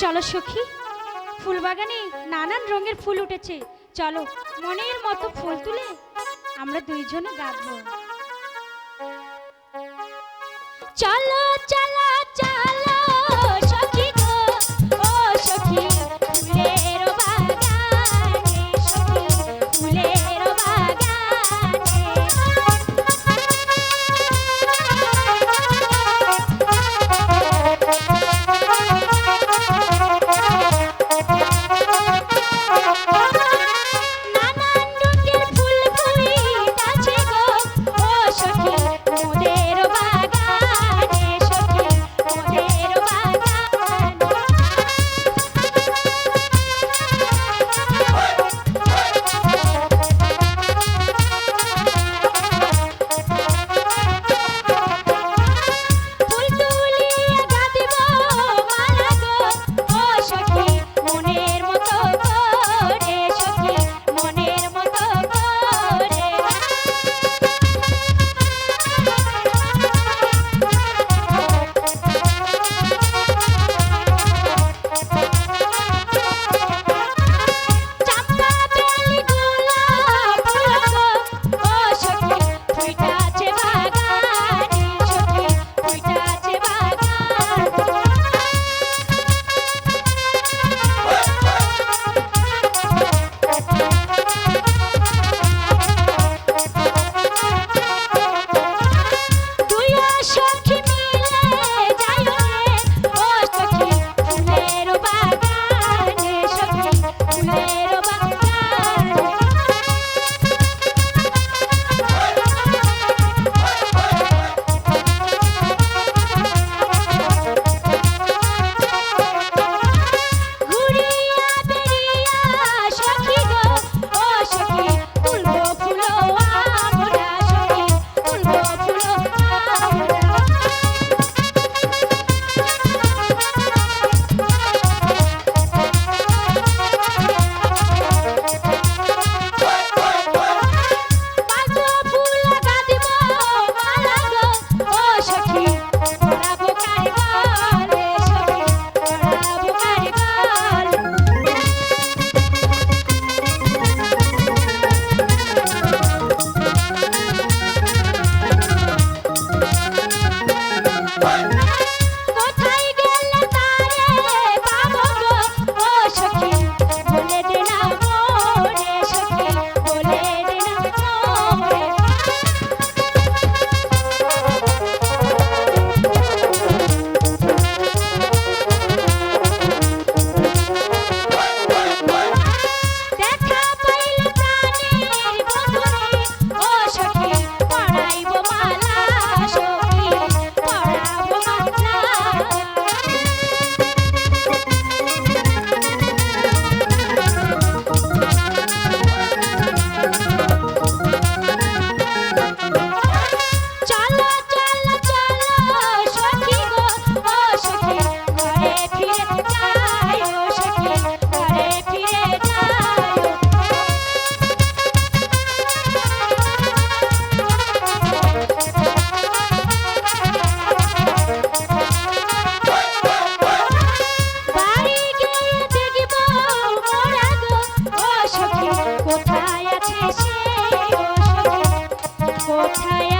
চলো সখী। ফুলবাগানে নানান রঙের ফুল উঠেছে। চলো, মনের মতো ফুল তুলে আমরা দুইজনে গাঁদব চলো Okay.